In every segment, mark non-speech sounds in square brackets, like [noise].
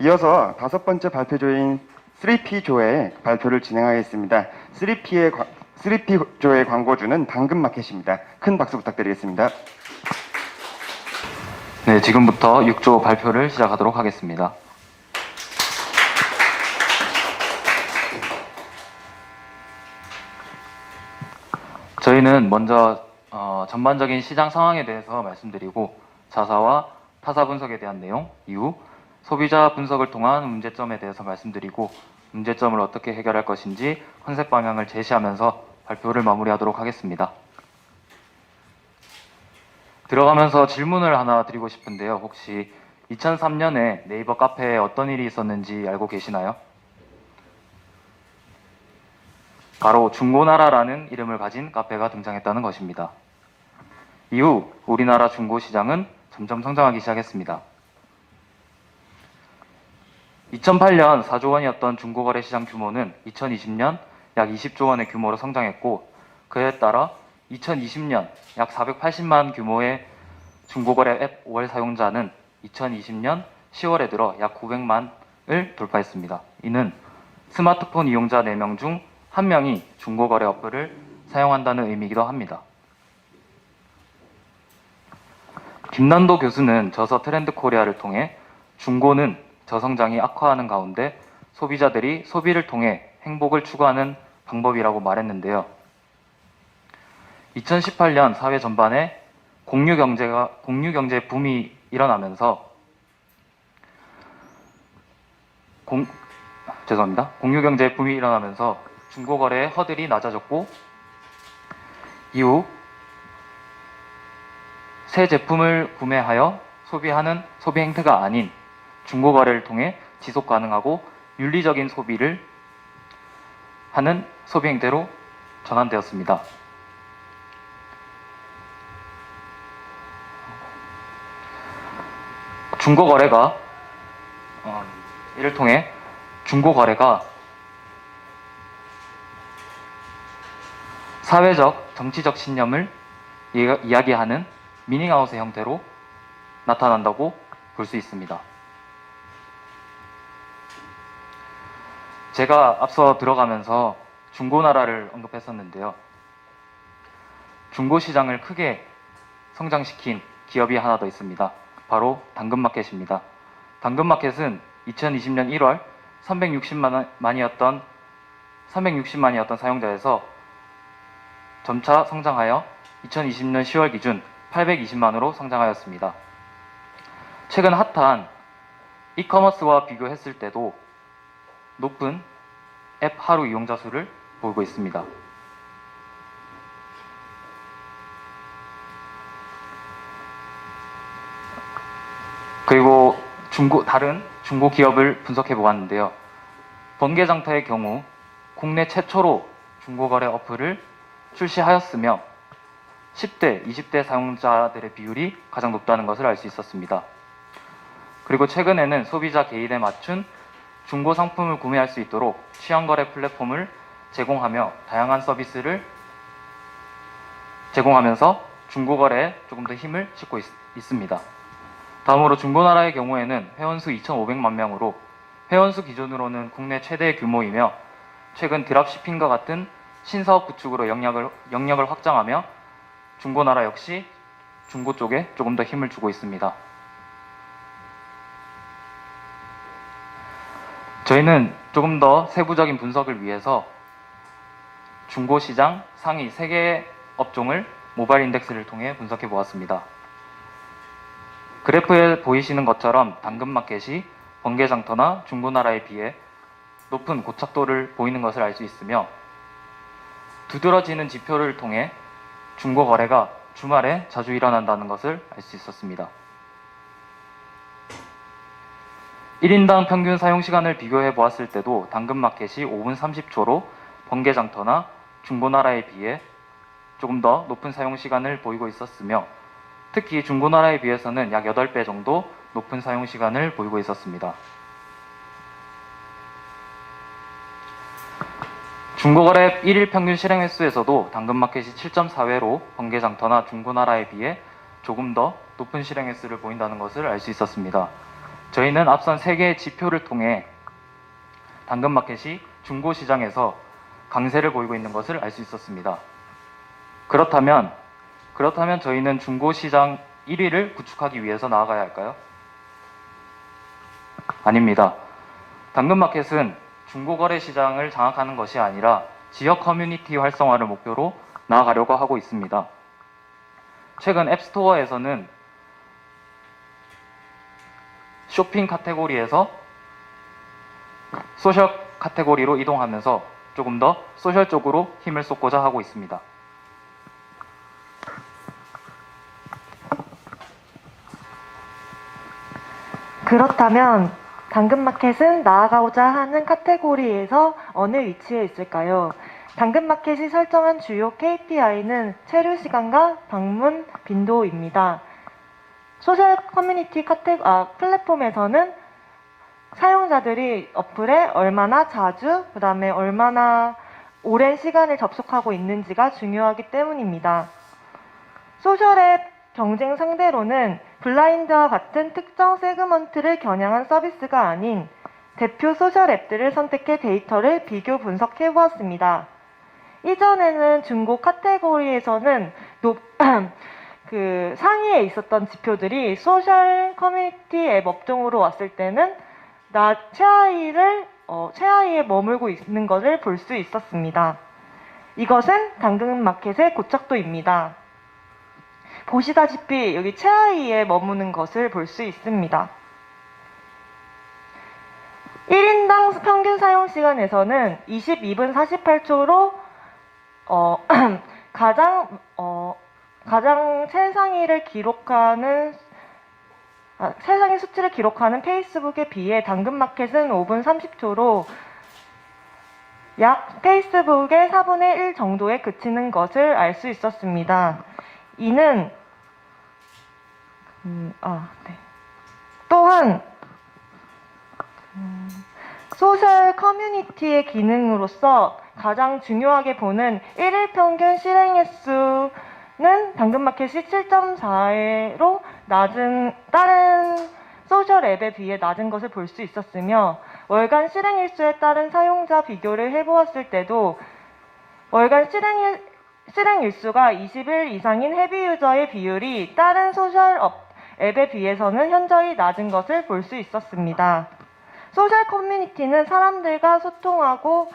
이어서 다섯 번째 발표조인 3P조의 발표를 진행하겠습니다. 3P의 3P조의 광고주는 당근마켓입니다. 큰 박수 부탁드리겠습니다. 네, 지금부터 6조 발표를 시작하도록 하겠습니다. 저희는 먼저 어, 전반적인 시장 상황에 대해서 말씀드리고 자사와 타사 분석에 대한 내용, 이후 소비자 분석을 통한 문제점에 대해서 말씀드리고 문제점을 어떻게 해결할 것인지 컨셉 방향을 제시하면서 발표를 마무리하도록 하겠습니다. 들어가면서 질문을 하나 드리고 싶은데요. 혹시 2003년에 네이버 카페에 어떤 일이 있었는지 알고 계시나요? 바로 중고나라라는 이름을 가진 카페가 등장했다는 것입니다. 이후 우리나라 중고 시장은 점점 성장하기 시작했습니다. 2008년 4조 원이었던 중고거래 시장 규모는 2020년 약 20조 원의 규모로 성장했고 그에 따라 2020년 약 480만 규모의 중고거래 앱 월 사용자는 2020년 10월에 들어 약 900만을 돌파했습니다. 이는 스마트폰 이용자 4명 중 1명이 중고거래 어플을 사용한다는 의미이기도 합니다. 김난도 교수는 저서 트렌드 코리아를 통해 중고는 저성장이 악화하는 가운데 소비자들이 소비를 통해 행복을 추구하는 방법이라고 말했는데요. 2018년 사회 전반에 공유 경제가 공유 경제 붐이 일어나면서 공 죄송합니다. 공유 경제 붐이 일어나면서 중고 거래의 허들이 낮아졌고 이후 새 제품을 구매하여 소비하는 소비 행태가 아닌 중고 거래를 통해 지속 가능하고 윤리적인 소비를 하는 소비 행태로 전환되었습니다. 중고 거래가 어, 이를 통해 중고 거래가 사회적 정치적 신념을 이- 이야기하는 미닝아웃의 형태로 나타난다고 볼 수 있습니다. 제가 앞서 들어가면서 중고나라를 언급했었는데요. 중고시장을 크게 성장시킨 기업이 하나 더 있습니다. 바로 당근마켓입니다. 당근마켓은 2020년 1월 360만이었던 360만이었던 사용자에서 점차 성장하여 2020년 10월 기준 820만으로 성장하였습니다. 최근 핫한 이커머스와 비교했을 때도 높은 앱 하루 이용자 수를 보이고 있습니다. 그리고 중고 다른 중고 기업을 분석해 보았는데요. 번개장터의 경우 국내 최초로 중고거래 어플을 출시하였으며 10대, 20대 사용자들의 비율이 가장 높다는 것을 알 수 있었습니다. 그리고 최근에는 소비자 개인에 맞춘 중고 상품을 구매할 수 있도록 취향거래 플랫폼을 제공하며 다양한 서비스를 제공하면서 중고거래에 조금 더 힘을 싣고 있, 있습니다. 다음으로 중고나라의 경우에는 회원수 2,500만 명으로 회원수 기준으로는 국내 최대 규모이며 최근 드랍시핑과 같은 신사업 구축으로 영역을, 영역을 확장하며 중고나라 역시 중고 쪽에 조금 더 힘을 주고 있습니다. 저희는 조금 더 세부적인 분석을 위해서 중고시장 상위 3개의 업종을 모바일 인덱스를 통해 분석해 보았습니다. 그래프에 보이시는 것처럼 당근마켓이 번개장터나 중고나라에 비해 높은 고착도를 보이는 것을 알 수 있으며 두드러지는 지표를 통해 중고 거래가 주말에 자주 일어난다는 것을 알 수 있었습니다. 1인당 평균 사용 시간을 비교해 보았을 때도 당근마켓이 5분 30초로 번개장터나 중고나라에 비해 조금 더 높은 사용 시간을 보이고 있었으며 특히 중고나라에 비해서는 약 8배 정도 높은 사용 시간을 보이고 있었습니다. 중고거래 1일 평균 실행 횟수에서도 당근마켓이 7.4회로 번개장터나 중고나라에 비해 조금 더 높은 실행 횟수를 보인다는 것을 알 수 있었습니다. 저희는 앞선 세 개의 지표를 통해 당근마켓이 중고 시장에서 강세를 보이고 있는 것을 알 수 있었습니다. 그렇다면 그렇다면 저희는 중고 시장 1위를 구축하기 위해서 나아가야 할까요? 아닙니다. 당근마켓은 중고거래 시장을 장악하는 것이 아니라 지역 커뮤니티 활성화를 목표로 나아가려고 하고 있습니다. 최근 앱스토어에서는 쇼핑 카테고리에서 소셜 카테고리로 이동하면서 조금 더 소셜 쪽으로 힘을 쏟고자 하고 있습니다. 그렇다면 당근마켓은 나아가고자 하는 카테고리에서 어느 위치에 있을까요? 당근마켓이 설정한 주요 KPI는 체류 시간과 방문 빈도입니다. 소셜 커뮤니티 카테 아, 플랫폼에서는 사용자들이 어플에 얼마나 자주, 그 다음에 얼마나 오랜 시간을 접속하고 있는지가 중요하기 때문입니다. 소셜앱 경쟁 상대로는 블라인드와 같은 특정 세그먼트를 겨냥한 서비스가 아닌 대표 소셜 앱들을 선택해 데이터를 비교 분석해 보았습니다. 이전에는 중고 카테고리에서는 높, [clears throat] 그 상위에 있었던 지표들이 소셜 커뮤니티 앱 업종으로 왔을 때는 나 최하위를 어, 최하위에 머물고 있는 것을 볼 수 있었습니다. 이것은 당근마켓의 고척도입니다. 보시다시피 여기 최하위에 머무는 것을 볼 수 있습니다. 1인당 평균 사용 시간에서는 22분 48초로 어, [clears throat] 가장 어, 가장 최상위를 기록하는 아, 최상위 수치를 기록하는 페이스북에 비해 당근마켓은 5분 30초로 약 페이스북의 4분의 1 정도에 그치는 것을 알 수 있었습니다. 이는 음, 아, 네. 또한 음, 소셜 커뮤니티의 기능으로서 가장 중요하게 보는 1일 평균 실행 횟수 는 당근마켓이 7.4로 낮은 다른 소셜 앱에 비해 낮은 것을 볼 수 있었으며 월간 실행 일수에 따른 사용자 비교를 해보았을 때도 월간 실행 일, 실행 일수가 20일 이상인 헤비 유저의 비율이 다른 소셜 업, 앱에 비해서는 현저히 낮은 것을 볼 수 있었습니다. 소셜 커뮤니티는 사람들과 소통하고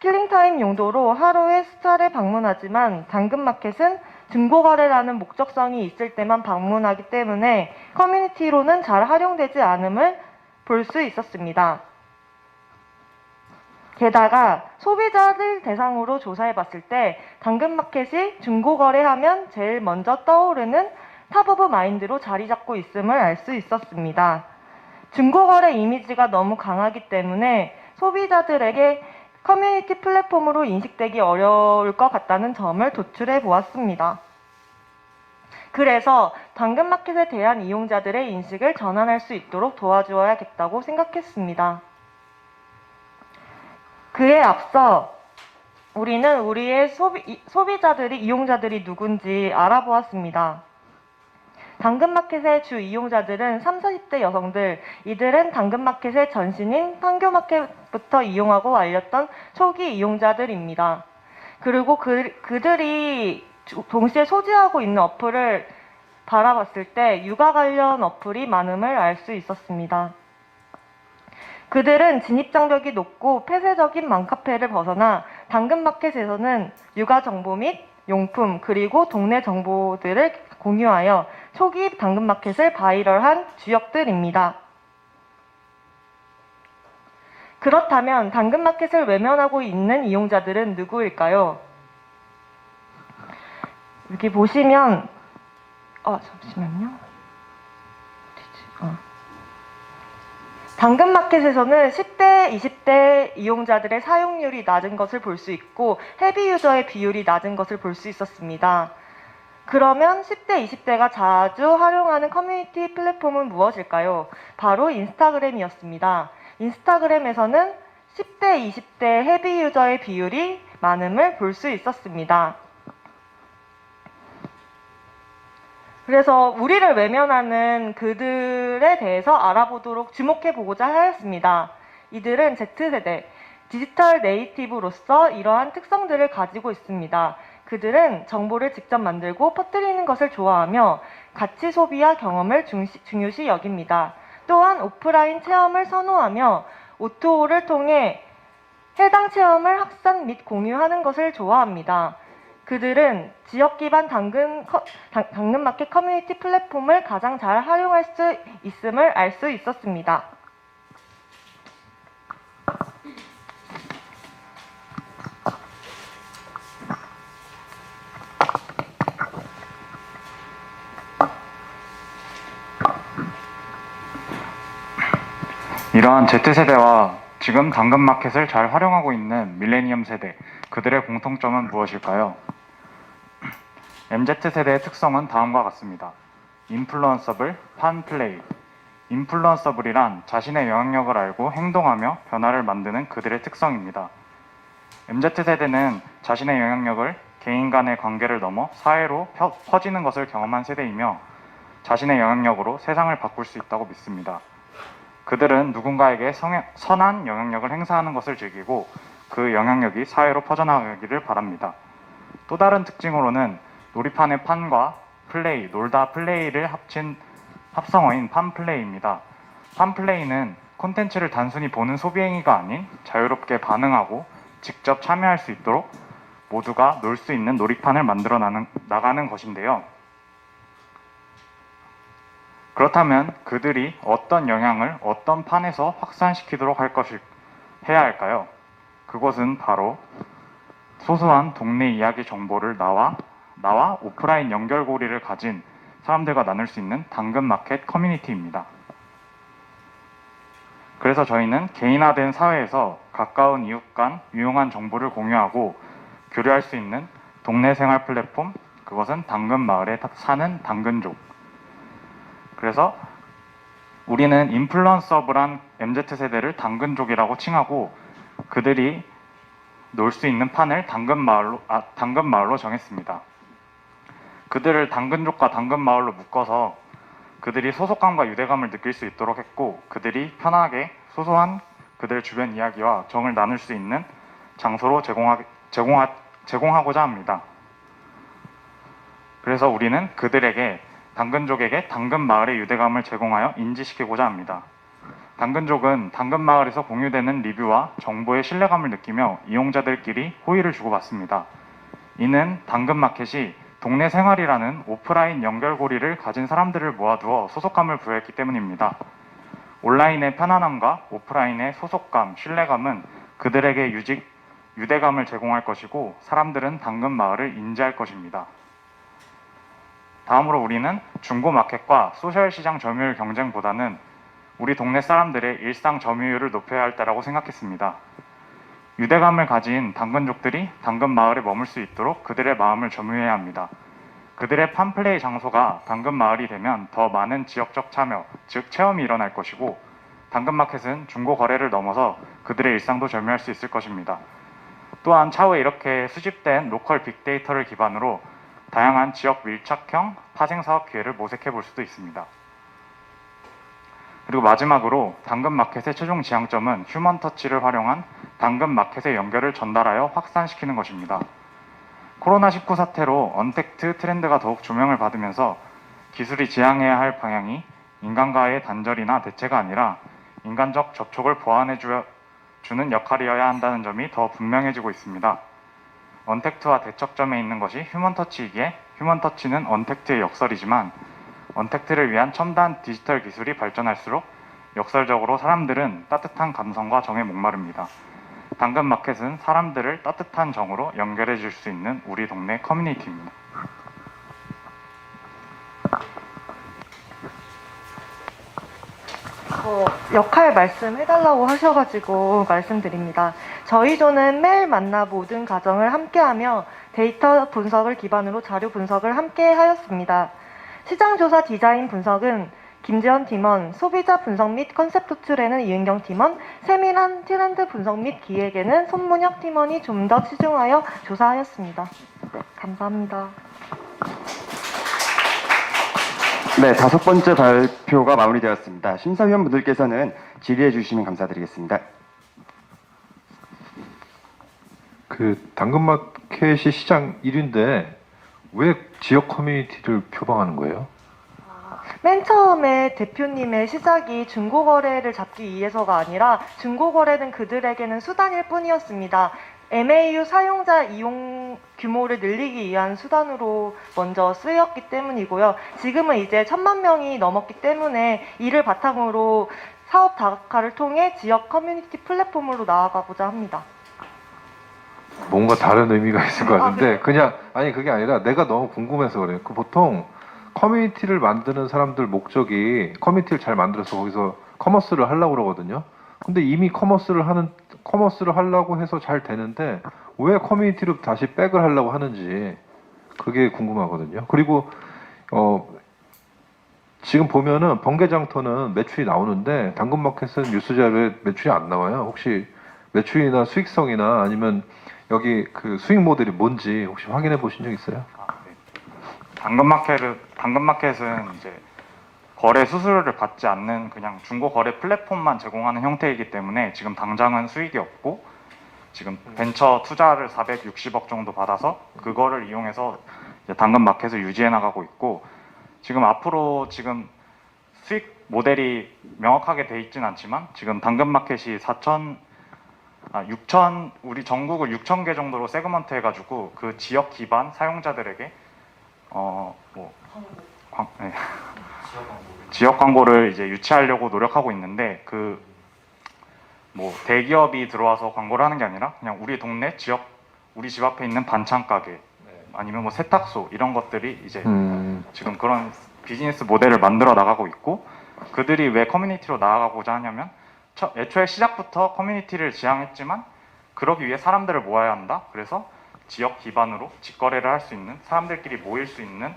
킬링타임 용도로 하루에 수차례 방문하지만 당근마켓은 중고거래라는 목적성이 있을 때만 방문하기 때문에 커뮤니티로는 잘 활용되지 않음을 볼 수 있었습니다. 게다가 소비자들 대상으로 조사해 봤을 때 당근마켓이 중고거래하면 제일 먼저 떠오르는 탑 오브 마인드로 자리 잡고 있음을 알 수 있었습니다. 중고거래 이미지가 너무 강하기 때문에 소비자들에게 커뮤니티 플랫폼으로 인식되기 어려울 것 같다는 점을 도출해 보았습니다. 그래서 당근마켓에 대한 이용자들의 인식을 전환할 수 있도록 도와주어야겠다고 생각했습니다. 그에 앞서 우리는 우리의 소비, 소비자들이, 이용자들이 누군지 알아보았습니다. 당근마켓의 주 이용자들은 3, 40대 여성들, 이들은 당근마켓의 전신인 판교마켓부터 이용하고 알렸던 초기 이용자들입니다. 그리고 그, 그들이 주- 동시에 소지하고 있는 어플을 바라봤을 때 육아 관련 어플이 많음을 알 수 있었습니다. 그들은 진입장벽이 높고 폐쇄적인 맘카페를 벗어나 당근마켓에서는 육아 정보 및 용품 그리고 동네 정보들을 공유하여 초기 당근마켓을 바이럴한 주역들입니다. 그렇다면 당근마켓을 외면하고 있는 이용자들은 누구일까요? 여기 보시면 어 잠시만요. 어디지? 어. 당근마켓에서는 10대, 20대 이용자들의 사용률이 낮은 것을 볼 수 있고 헤비 유저의 비율이 낮은 것을 볼 수 있었습니다. 그러면 10대, 20대가 자주 활용하는 커뮤니티 플랫폼은 무엇일까요? 바로 인스타그램이었습니다. 인스타그램에서는 10대, 20대 헤비 유저의 비율이 많음을 볼 수 있었습니다. 그래서 우리를 외면하는 그들에 대해서 알아보도록 주목해 보고자 하였습니다. 이들은 Z세대, 디지털 네이티브로서 이러한 특성들을 가지고 있습니다. 그들은 정보를 직접 만들고 퍼뜨리는 것을 좋아하며 가치 소비와 경험을 중시, 중요시 여깁니다. 또한 오프라인 체험을 선호하며 오토를 통해 해당 체험을 확산 및 공유하는 것을 좋아합니다. 그들은 지역 기반 당근, 커- 당- 당근 마켓 커뮤니티 플랫폼을 가장 잘 활용할 수 있음을 알 수 있었습니다. 이러한 Z세대와 지금 당근마켓을 잘 활용하고 있는 밀레니엄 세대, 그들의 공통점은 무엇일까요? MZ세대의 특성은 다음과 같습니다. 인플루언서블, 판플레이. 인플루언서블이란 자신의 영향력을 알고 행동하며 변화를 만드는 그들의 특성입니다. MZ세대는 자신의 영향력을 개인 간의 관계를 넘어 사회로 펴- 퍼지는 것을 경험한 세대이며 자신의 영향력으로 세상을 바꿀 수 있다고 믿습니다. 그들은 누군가에게 성향- 선한 영향력을 행사하는 것을 즐기고 그 영향력이 사회로 퍼져나가기를 바랍니다. 또 다른 특징으로는 놀이판의 판과 플레이, 놀다 플레이를 합친 합성어인 판플레이입니다. 판플레이는 콘텐츠를 단순히 보는 소비 행위가 아닌 자유롭게 반응하고 직접 참여할 수 있도록 모두가 놀 수 있는 놀이판을 만들어 나가는 것인데요. 그렇다면 그들이 어떤 영향을 어떤 판에서 확산시키도록 할 것을 해야 할까요? 그것은 바로 소소한 동네 이야기 정보를 나와 나와 오프라인 연결고리를 가진 사람들과 나눌 수 있는 당근 마켓 커뮤니티입니다. 그래서 저희는 개인화된 사회에서 가까운 이웃 간 유용한 정보를 공유하고 교류할 수 있는 동네 생활 플랫폼 그것은 당근 마을에 사는 당근족 그래서 우리는 인플루언서블한 MZ세대를 당근족이라고 칭하고 그들이 놀 수 있는 판을 당근 마을로, 아, 당근 마을로 정했습니다. 그들을 당근족과 당근마을로 묶어서 그들이 소속감과 유대감을 느낄 수 있도록 했고 그들이 편하게 소소한 그들 주변 이야기와 정을 나눌 수 있는 장소로 제공하, 제공하, 제공하고자 합니다. 그래서 우리는 그들에게 당근족에게 당근마을의 유대감을 제공하여 인지시키고자 합니다. 당근족은 당근마을에서 공유되는 리뷰와 정보의 신뢰감을 느끼며 이용자들끼리 호의를 주고받습니다. 이는 당근마켓이 동네 생활이라는 오프라인 연결고리를 가진 사람들을 모아두어 소속감을 부여했기 때문입니다. 온라인의 편안함과 오프라인의 소속감, 신뢰감은 그들에게 유직, 유대감을 제공할 것이고 사람들은 당근 마을을 인지할 것입니다. 다음으로 우리는 중고 마켓과 소셜 시장 점유율 경쟁보다는 우리 동네 사람들의 일상 점유율을 높여야 할 때라고 생각했습니다. 유대감을 가진 당근족들이 당근 마을에 머물 수 있도록 그들의 마음을 점유해야 합니다. 그들의 판플레이 장소가 당근 마을이 되면 더 많은 지역적 참여, 즉 체험이 일어날 것이고 당근 마켓은 중고 거래를 넘어서 그들의 일상도 점유할 수 있을 것입니다. 또한 차후에 이렇게 수집된 로컬 빅데이터를 기반으로 다양한 지역 밀착형 파생 사업 기회를 모색해 볼 수도 있습니다. 그리고 마지막으로 당근 마켓의 최종 지향점은 휴먼 터치를 활용한 당근 마켓의 연결을 전달하여 확산시키는 것입니다. 코로나19 사태로 언택트 트렌드가 더욱 조명을 받으면서 기술이 지향해야 할 방향이 인간과의 단절이나 대체가 아니라 인간적 접촉을 보완해 주- 주는 역할이어야 한다는 점이 더 분명해지고 있습니다. 언택트와 대척점에 있는 것이 휴먼 터치이기에 휴먼 터치는 언택트의 역설이지만 언택트를 위한 첨단 디지털 기술이 발전할수록 역설적으로 사람들은 따뜻한 감성과 정에 목마릅니다. 당근마켓은 사람들을 따뜻한 정으로 연결해 줄 수 있는 우리 동네 커뮤니티입니다. 어, 역할 말씀해달라고 하셔가지고 말씀드립니다. 저희 조는 매일 만나 모든 과정을 함께하며 데이터 분석을 기반으로 자료 분석을 함께 하였습니다. 시장조사 디자인 분석은 김재현 팀원, 소비자 분석 및 컨셉 도출에는 이은경 팀원, 세밀한 트렌드 분석 및 기획에는 손문혁 팀원이 좀 더 치중하여 조사하였습니다. 네, 감사합니다. 네, 다섯 번째 발표가 마무리되었습니다. 심사위원분들께서는 질의해 주시면 감사드리겠습니다. 그 당근마켓이 시장 1위인데 왜 지역 커뮤니티를 표방하는 거예요? 맨 처음에 대표님의 시작이 중고거래를 잡기 위해서가 아니라 중고거래는 그들에게는 수단일 뿐이었습니다. MAU 사용자 이용 규모를 늘리기 위한 수단으로 먼저 쓰였기 때문이고요. 지금은 이제 천만 명이 넘었기 때문에 이를 바탕으로 사업 다각화를 통해 지역 커뮤니티 플랫폼으로 나아가고자 합니다. 뭔가 다른 의미가 있을 것 아, 같은데 그냥 아니 그게 아니라 내가 너무 궁금해서 그래요. 그 보통 커뮤니티를 만드는 사람들 목적이 커뮤니티를 잘 만들어서 거기서 커머스를 하려고 그러거든요. 근데 이미 커머스를 하는 커머스를 하려고 해서 잘 되는데 왜 커뮤니티로 다시 백을 하려고 하는지 그게 궁금하거든요. 그리고 어 지금 보면은 번개장터는 매출이 나오는데 당근마켓은 뉴스 자료에 매출이 안 나와요. 혹시 매출이나 수익성이나 아니면 여기 그 수익 모델이 뭔지 혹시 확인해 보신 적 있어요? 당근마켓은 당근마켓은 이제 거래 수수료를 받지 않는 그냥 중고 거래 플랫폼만 제공하는 형태이기 때문에 지금 당장은 수익이 없고 지금 벤처 투자를 460억 정도 받아서 그거를 이용해서 당근마켓을 유지해 나가고 있고 지금 앞으로 지금 수익 모델이 명확하게 돼 있진 않지만 지금 당근마켓이 4천 아, 6천 우리 전국을 6천 개 정도로 세그먼트 해가지고 그 지역 기반 사용자들에게 어뭐 네. 지역 광고를 이제 유치하려고 노력하고 있는데 그 뭐 대기업이 들어와서 광고를 하는 게 아니라 그냥 우리 동네 지역 우리 집 앞에 있는 반찬 가게 아니면 뭐 세탁소 이런 것들이 이제 음, 지금 그런 비즈니스 모델을 만들어 나가고 있고 그들이 왜 커뮤니티로 나아가고자 하냐면 처- 애초에 시작부터 커뮤니티를 지향했지만 그러기 위해 사람들을 모아야 한다. 그래서 지역 기반으로 직거래를 할 수 있는 사람들끼리 모일 수 있는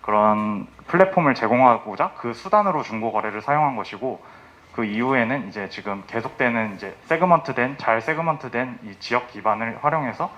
그런 플랫폼을 제공하고자 그 수단으로 중고 거래를 사용한 것이고 그 이후에는 이제 지금 계속되는 이제 세그먼트된 잘 세그먼트된 이 지역 기반을 활용해서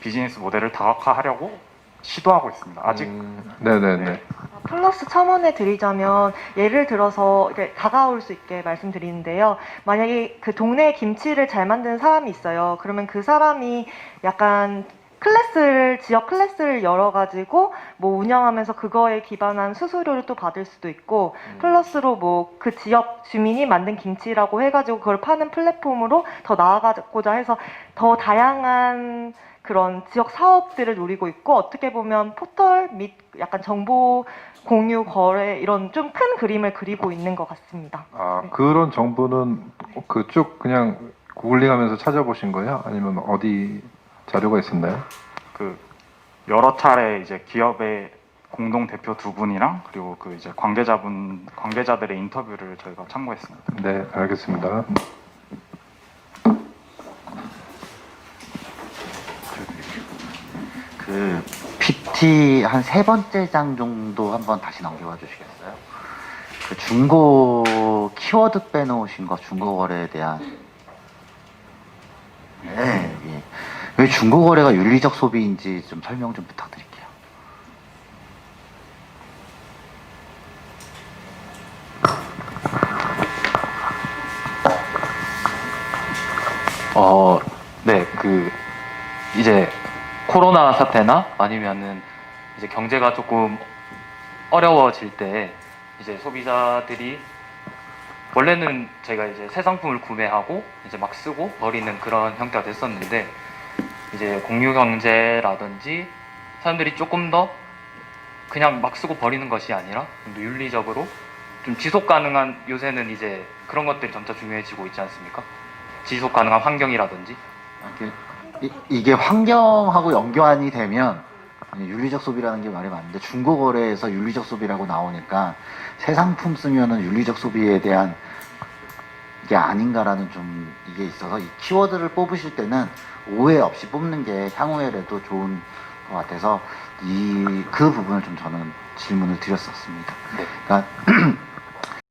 비즈니스 모델을 다각화하려고 시도하고 있습니다. 아직 음, 네네네. 네. 플러스 첨언해 드리자면 예를 들어서 이렇게 다가올 수 있게 말씀드리는데요. 만약에 그 동네에 김치를 잘 만드는 사람이 있어요. 그러면 그 사람이 약간 클래스를 지역 클래스를 열어 가지고 뭐 운영하면서 그거에 기반한 수수료를 또 받을 수도 있고 플러스로 뭐 그 지역 주민이 만든 김치라고 해 가지고 그걸 파는 플랫폼으로 더 나아가고자 해서 더 다양한 그런 지역 사업들을 노리고 있고 어떻게 보면 포털 및 약간 정보 공유 거래 이런 좀 큰 그림을 그리고 있는 것 같습니다. 아 그런 정보는 그 쭉 그냥 구글링하면서 찾아보신 거예요? 아니면 어디 자료가 있었나요? 그 여러 차례 이제 기업의 공동 대표 두 분이랑 그리고 그 이제 관계자분 관계자들의 인터뷰를 저희가 참고했습니다. 네, 알겠습니다. 그 PT 한 세 번째 장 정도 한번 다시 넘겨봐 주시겠어요? 그 중고 키워드 빼놓으신 거 중고 거래에 대한 네, 예. 왜 중고 거래가 윤리적 소비인지 좀 설명 좀 부탁드릴게요. 어, 네, 그 이제 코로나 사태나 아니면은 이제 경제가 조금 어려워질 때 이제 소비자들이 원래는 저희가 이제 새 상품을 구매하고 이제 막 쓰고 버리는 그런 형태가 됐었는데 이제 공유 경제라든지 사람들이 조금 더 그냥 막 쓰고 버리는 것이 아니라 좀 더 윤리적으로 좀 지속 가능한 요새는 이제 그런 것들이 점차 중요해지고 있지 않습니까? 지속 가능한 환경이라든지 이게, 이- 이게 환경하고 연관이 되면 윤리적 소비라는 게 말이 많은데 중고 거래에서 윤리적 소비라고 나오니까 새 상품 쓰면은 윤리적 소비에 대한 게 아닌가라는 좀 이게 있어서 이 키워드를 뽑으실 때는 오해 없이 뽑는 게 향후에라도 좋은 것 같아서 이 그 부분을 좀 저는 질문을 드렸었습니다. 네. 그러니까 [clears throat]